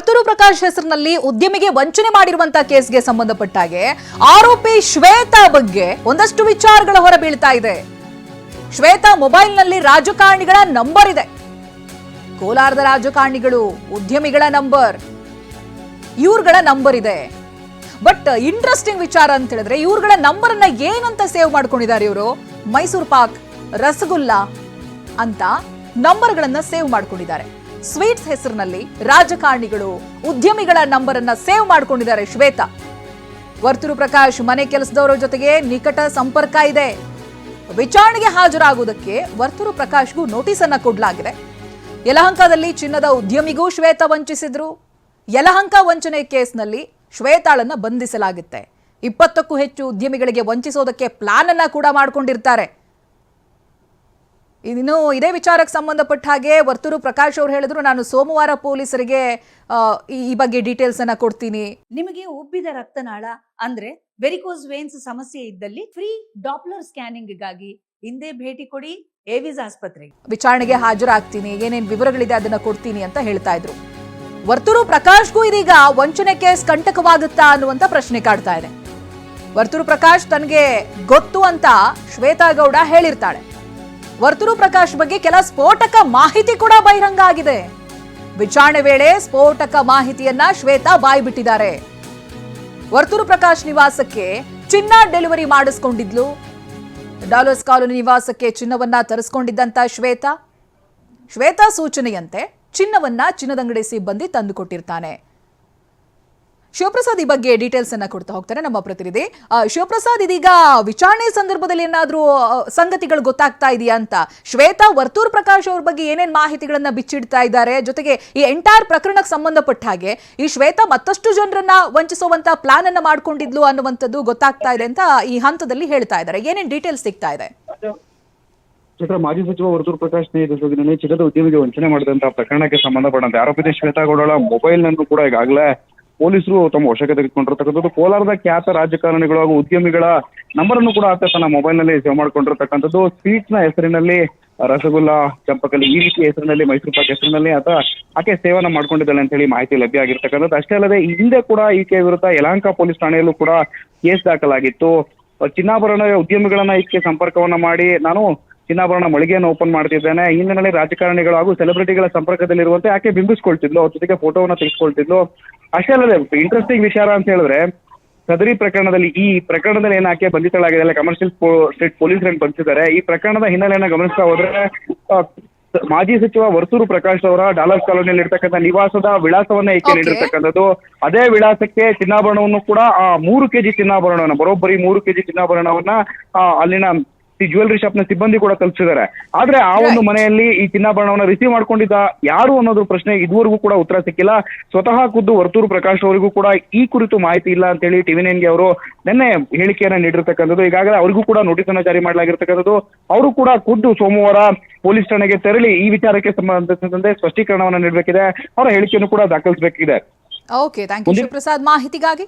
ವರ್ತೂರು ಪ್ರಕಾಶ್ ಹೆಸರಿನಲ್ಲಿ ಉದ್ಯಮಿಗೆ ವಂಚನೆ ಮಾಡಿರುವಂತಹ ಕೇಸ್ಗೆ ಸಂಬಂಧಪಟ್ಟ ಹಾಗೆ ಆರೋಪಿ ಶ್ವೇತಾ ಬಗ್ಗೆ ಒಂದಷ್ಟು ವಿಚಾರಗಳ ಹೊರ ಬೀಳ್ತಾ ಇದೆ. ಶ್ವೇತಾ ಮೊಬೈಲ್ನಲ್ಲಿ ರಾಜಕಾರಣಿಗಳ ನಂಬರ್ ಇದೆ. ಕೋಲಾರದ ರಾಜಕಾರಣಿಗಳು ಉದ್ಯಮಿಗಳ ನಂಬರ್, ಇವ್ರಗಳ ನಂಬರ್ ಇದೆ. ಬಟ್ ಇಂಟ್ರೆಸ್ಟಿಂಗ್ ವಿಚಾರ ಅಂತ ಹೇಳಿದ್ರೆ ಇವ್ರಗಳ ನಂಬರ್ ಅನ್ನ ಏನಂತ ಸೇವ್ ಮಾಡ್ಕೊಂಡಿದ್ದಾರೆ ಇವರು? ಮೈಸೂರು ಪಾಕ್ ರಸಗುಲ್ಲ ಅಂತ ನಂಬರ್ಗಳನ್ನ ಸೇವ್ ಮಾಡ್ಕೊಂಡಿದ್ದಾರೆ. ಸ್ವೀಟ್ಸ್ ಹೆಸರಿನಲ್ಲಿ ರಾಜಕಾರಣಿಗಳು ಉದ್ಯಮಿಗಳ ನಂಬರ್ ಅನ್ನ ಸೇವ್ ಮಾಡ್ಕೊಂಡಿದ್ದಾರೆ ಶ್ವೇತಾ. ವರ್ತೂರು ಪ್ರಕಾಶ್ ಮನೆ ಕೆಲಸದವರ ಜೊತೆಗೆ ನಿಕಟ ಸಂಪರ್ಕ ಇದೆ. ವಿಚಾರಣೆಗೆ ಹಾಜರಾಗುವುದಕ್ಕೆ ವರ್ತೂರು ಪ್ರಕಾಶ್ಗೂ ನೋಟಿಸ್ ಅನ್ನ ಕೊಡಲಾಗಿದೆ. ಯಲಹಂಕದಲ್ಲಿ ಚಿನ್ನದ ಉದ್ಯಮಿಗೂ ಶ್ವೇತಾ ವಂಚಿಸಿದ್ರು. ಯಲಹಂಕ ವಂಚನೆ ಕೇಸ್ನಲ್ಲಿ ಶ್ವೇತಾಳನ್ನ ಬಂಧಿಸಲಾಗುತ್ತೆ. ಇಪ್ಪತ್ತಕ್ಕೂ ಹೆಚ್ಚು ಉದ್ಯಮಿಗಳಿಗೆ ವಂಚಿಸೋದಕ್ಕೆ ಪ್ಲಾನ್ ಅನ್ನ ಕೂಡ ಮಾಡ್ಕೊಂಡಿರ್ತಾರೆ. ಇನ್ನು ಇದೇ ವಿಚಾರಕ್ಕೆ ಸಂಬಂಧಪಟ್ಟ ಹಾಗೆ ವರ್ತೂರು ಪ್ರಕಾಶ್ ಅವರು ಹೇಳಿದ್ರು ನಾನು ಸೋಮವಾರ ಪೊಲೀಸರಿಗೆ ಈ- ಈ ಬಗ್ಗೆ ಡೀಟೇಲ್ಸ್ ಅನ್ನ ಕೊಡ್ತೀನಿ. ನಿಮಗೆ ಉಬ್ಬಿದ ರಕ್ತನಾಳ ಅಂದ್ರೆ ವೆರಿಕೋಸ್ ವೇನ್ಸ್ ಸಮಸ್ಯೆ ಇದ್ದಲ್ಲಿ ಫ್ರೀ ಡಾಪ್ಲರ್ ಸ್ಕ್ಯಾನಿಂಗ್ಗಾಗಿ ಹಿಂದೆ ಭೇಟಿ ಕೊಡಿ ಏವಿಸ್ ಆಸ್ಪತ್ರೆಗೆ. ವಿಚಾರಣೆಗೆ ಹಾಜರಾಗ್ತೀನಿ ಏನೇನ್ ವಿವರಗಳಿದೆ ಅದನ್ನ ಕೊಡ್ತೀನಿ ಅಂತ ಹೇಳ್ತಾ ಇದ್ರು. ವರ್ತೂರು ಪ್ರಕಾಶ್ಗೂ ಇದೀಗ ವಂಚನೆ ಕೇಸ್ ಕಂಟಕವಾಗುತ್ತಾ ಅನ್ನುವಂತ ಪ್ರಶ್ನೆ ಕಾಡ್ತಾ ಇದೆ. ವರ್ತೂರು ಪ್ರಕಾಶ್ ತನಗೆ ಗೊತ್ತು ಅಂತ ಶ್ವೇತಾ ಗೌಡ ಹೇಳಿರ್ತಾಳೆ. ವರ್ತೂರು ಪ್ರಕಾಶ್ ಬಗ್ಗೆ ಕೆಲ ಸ್ಫೋಟಕ ಮಾಹಿತಿ ಕೂಡ ಬಹಿರಂಗ ಆಗಿದೆ ವಿಚಾರಣೆ ವೇಳೆ ಸ್ಫೋಟಕ ಮಾಹಿತಿಯನ್ನ ಶ್ವೇತಾ ಬಾಯ್ಬಿಟ್ಟಿದ್ದಾರೆ. ವರ್ತೂರು ಪ್ರಕಾಶ್ ನಿವಾಸಕ್ಕೆ ಚಿನ್ನ ಡೆಲಿವರಿ ಮಾಡಿಸ್ಕೊಂಡಿದ್ಲು. ಡಾಲರ್ಸ್ ಕಾಲೋನಿ ನಿವಾಸಕ್ಕೆ ಚಿನ್ನವನ್ನ ತರಿಸ್ಕೊಂಡಿದ್ದಂತ ಶ್ವೇತಾ. ಶ್ವೇತಾ ಸೂಚನೆಯಂತೆ ಚಿನ್ನವನ್ನ ಚಿನ್ನದಂಗಡಿ ಸಿಬ್ಬಂದಿ ತಂದುಕೊಟ್ಟಿರ್ತಾನೆ. ಶಿವಪ್ರಸಾದ್ ಈ ಬಗ್ಗೆ ಡೀಟೇಲ್ಸ್ ಅನ್ನ ಕೊಡ್ತಾ ಹೋಗ್ತಾರೆ ನಮ್ಮ ಪ್ರತಿನಿಧಿ. ಶಿವಪ್ರಸಾದ್, ಇದೀಗ ವಿಚಾರಣೆ ಸಂದರ್ಭದಲ್ಲಿ ಏನಾದ್ರೂ ಸಂಗತಿಗಳು ಗೊತ್ತಾಗ್ತಾ ಇದೆಯಾ ಅಂತ? ಶ್ವೇತಾ ವರ್ತೂರ್ ಪ್ರಕಾಶ್ ಅವ್ರ ಬಗ್ಗೆ ಏನೇನ್ ಮಾಹಿತಿಗಳನ್ನ ಬಿಚ್ಚಿಡ್ತಾ ಇದ್ದಾರೆ? ಜೊತೆಗೆ ಈ ಎಂಟೈರ್ ಪ್ರಕರಣಕ್ಕೆ ಸಂಬಂಧಪಟ್ಟ ಹಾಗೆ ಈ ಶ್ವೇತಾ ಮತ್ತಷ್ಟು ಜನರನ್ನ ವಂಚಿಸುವಂತ ಪ್ಲಾನ್ ಅನ್ನ ಮಾಡ್ಕೊಂಡಿದ್ಲು ಅನ್ನುವಂಥದ್ದು ಗೊತ್ತಾಗ್ತಾ ಇದೆ ಅಂತ ಈ ಹಂತದಲ್ಲಿ ಹೇಳ್ತಾ ಇದ್ದಾರೆ. ಏನೇನ್ ಡೀಟೇಲ್ಸ್ ಸಿಗ್ತಾ ಇದೆ? ಚಿತ್ರ ಮಾಜಿ ಸಚಿವ ವರ್ತೂರ್ ಪ್ರಕಾಶ್ ನೇತೃತ್ವದಲ್ಲಿ ಚಿತ್ರದ ಉದ್ಯಮಿಗೆ ವಂಚನೆ ಮಾಡಿದಂತಹ ಪ್ರಕರಣಕ್ಕೆ ಸಂಬಂಧಪಟ್ಟಂತೆ ಆರೋಪಿತ ಶ್ವೇತಾ ಮೊಬೈಲ್ ನನ್ನು ಕೂಡ ಈಗಾಗಲೇ ಪೊಲೀಸರು ತಮ್ಮ ವಶಕ್ಕೆ ತೆಗೆದುಕೊಂಡಿರ್ತಕ್ಕಂಥದ್ದು. ಕೋಲಾರದ ಖ್ಯಾತ ರಾಜಕಾರಣಿಗಳು ಹಾಗೂ ಉದ್ಯಮಿಗಳ ನಂಬರ್ ಅನ್ನು ಕೂಡ ಆತ ತನ್ನ ಮೊಬೈಲ್ನಲ್ಲಿ ಸೇವ್ ಮಾಡ್ಕೊಂಡಿರ್ತಕ್ಕಂಥದ್ದು. ಸ್ವೀಟ್ನ ಹೆಸರಿನಲ್ಲಿ ರಸಗುಲ್ಲ, ಚಂಪಕಲಿ, ಈ ರೀತಿಯ ಹೆಸರಿನಲ್ಲಿ, ಮೈಸೂರು ಪಾಕ್ ಹೆಸರಿನಲ್ಲಿ ಆತ ಆಕೆ ಸೇವನ ಮಾಡ್ಕೊಂಡಿದ್ದಾಳೆ ಅಂತ ಹೇಳಿ ಮಾಹಿತಿ ಲಭ್ಯ ಆಗಿರ್ತಕ್ಕಂಥದ್ದು. ಅಷ್ಟೇ ಅಲ್ಲದೆ, ಹಿಂದೆ ಕೂಡ ಈಕೆ ವಿರುದ್ಧ ಯಲಹಂಕ ಪೊಲೀಸ್ ಠಾಣೆಯಲ್ಲೂ ಕೂಡ ಕೇಸ್ ದಾಖಲಾಗಿತ್ತು. ಚಿನ್ನಾಭರಣ ಉದ್ಯಮಿಗಳನ್ನ ಈಕೆ ಸಂಪರ್ಕವನ್ನ ಮಾಡಿ ನಾನು ಚಿನ್ನಾಭರಣ ಮಳಿಗೆಯನ್ನು ಓಪನ್ ಮಾಡ್ತಿದ್ದೇನೆ. ಈ ಹಿನ್ನೆಲೆಯಲ್ಲಿ ರಾಜಕಾರಣಿಗಳು ಹಾಗೂ ಸೆಲೆಬ್ರಿಟಿಗಳ ಸಂಪರ್ಕದಲ್ಲಿರುವಂತೆ ಆಕೆ ಬಿಂಬಿಸ್ಕೊಳ್ತಿದ್ಲು. ಅವ್ರ ಜೊತೆಗೆ ಫೋಟೋವನ್ನ ತೆಗೆಸ್ಕೊಳ್ತಿದ್ಲು. ಅಷ್ಟೇ ಅಲ್ಲದೆ ಇಂಟ್ರೆಸ್ಟಿಂಗ್ ವಿಚಾರ ಅಂತ ಹೇಳಿದ್ರೆ ಸದರಿ ಪ್ರಕರಣದಲ್ಲಿ ಈ ಪ್ರಕರಣದಲ್ಲಿ ಏನು ಆಕೆ ಬಂಧಿತಳಾಗಿದೆ ಕಮರ್ಷಿಯಲ್ ಸ್ಟೇಟ್ ಪೊಲೀಸ್ ಏನ್ ಬಂಧಿಸಿದ್ದಾರೆ. ಈ ಪ್ರಕರಣದ ಹಿನ್ನೆಲೆಯನ್ನು ಗಮನಿಸ್ತಾ ಹೋದ್ರೆ ಮಾಜಿ ಸಚಿವ ವರ್ತೂರು ಪ್ರಕಾಶ್ ಅವರ ಡಾಲರ್ಸ್ ಕಾಲೋನಿಯಲ್ಲಿ ಇರ್ತಕ್ಕಂಥ ನಿವಾಸದ ವಿಳಾಸವನ್ನ ಈಕೆ. ನೀಡಿರ್ತಕ್ಕಂಥದ್ದು. ಅದೇ ವಿಳಾಸಕ್ಕೆ ಚಿನ್ನಾಭರಣವನ್ನು ಕೂಡ ಆ ಮೂರು ಕೆಜಿ ಚಿನ್ನಾಭರಣವನ್ನ ಬರೋಬ್ಬರಿ ಮೂರು ಕೆಜಿ ಚಿನ್ನಾಭರಣವನ್ನ ಅಲ್ಲಿನ ಈ ಜ್ಯುವೆಲ್ರಿ ಶಾಪ್ನ ಸಿಬ್ಬಂದಿ ಕೂಡ ತಲುಪಿಸಿದ್ದಾರೆ. ಆದ್ರೆ ಆ ಒಂದು ಮನೆಯಲ್ಲಿ ಈ ಚಿನ್ನಾಭರಣವನ್ನ ರಿಸೀವ್ ಮಾಡ್ಕೊಂಡಿದ್ದ ಯಾರು ಅನ್ನೋದು ಪ್ರಶ್ನೆ ಇದುವರೆಗೂ ಕೂಡ ಉತ್ತರ ಸಿಕ್ಕಿಲ್ಲ. ಸ್ವತಃ ಖುದ್ದು ವರ್ತೂರು ಪ್ರಕಾಶ್ ಅವರಿಗೂ ಕೂಡ ಈ ಕುರಿತು ಮಾಹಿತಿ ಇಲ್ಲ ಅಂತ ಹೇಳಿ ಟಿವಿ ನೈನ್ಗೆ ಅವರು ನಿನ್ನೆ ಹೇಳಿಕೆಯನ್ನ ನೀಡಿರ್ತಕ್ಕಂಥದ್ದು. ಈಗಾಗಲೇ ಅವರಿಗೂ ಕೂಡ ನೋಟಿಸ್ ಅನ್ನ ಜಾರಿ ಮಾಡಲಾಗಿರ್ತಕ್ಕಂಥದ್ದು. ಅವರು ಕೂಡ ಖುದ್ದು ಸೋಮವಾರ ಪೊಲೀಸ್ ಠಾಣೆಗೆ ತೆರಳಿ ಈ ವಿಚಾರಕ್ಕೆ ಸಂಬಂಧಿಸಿದಂತೆ ಸ್ಪಷ್ಟೀಕರಣವನ್ನು ನೀಡಬೇಕಿದೆ. ಅವರ ಹೇಳಿಕೆಯನ್ನು ಕೂಡ ದಾಖಲಿಸಬೇಕಿದೆ. ಓಕೆ ಥ್ಯಾಂಕ್ ಯು ಪ್ರಸಾದ್ ಮಾಹಿತಿಗಾಗಿ?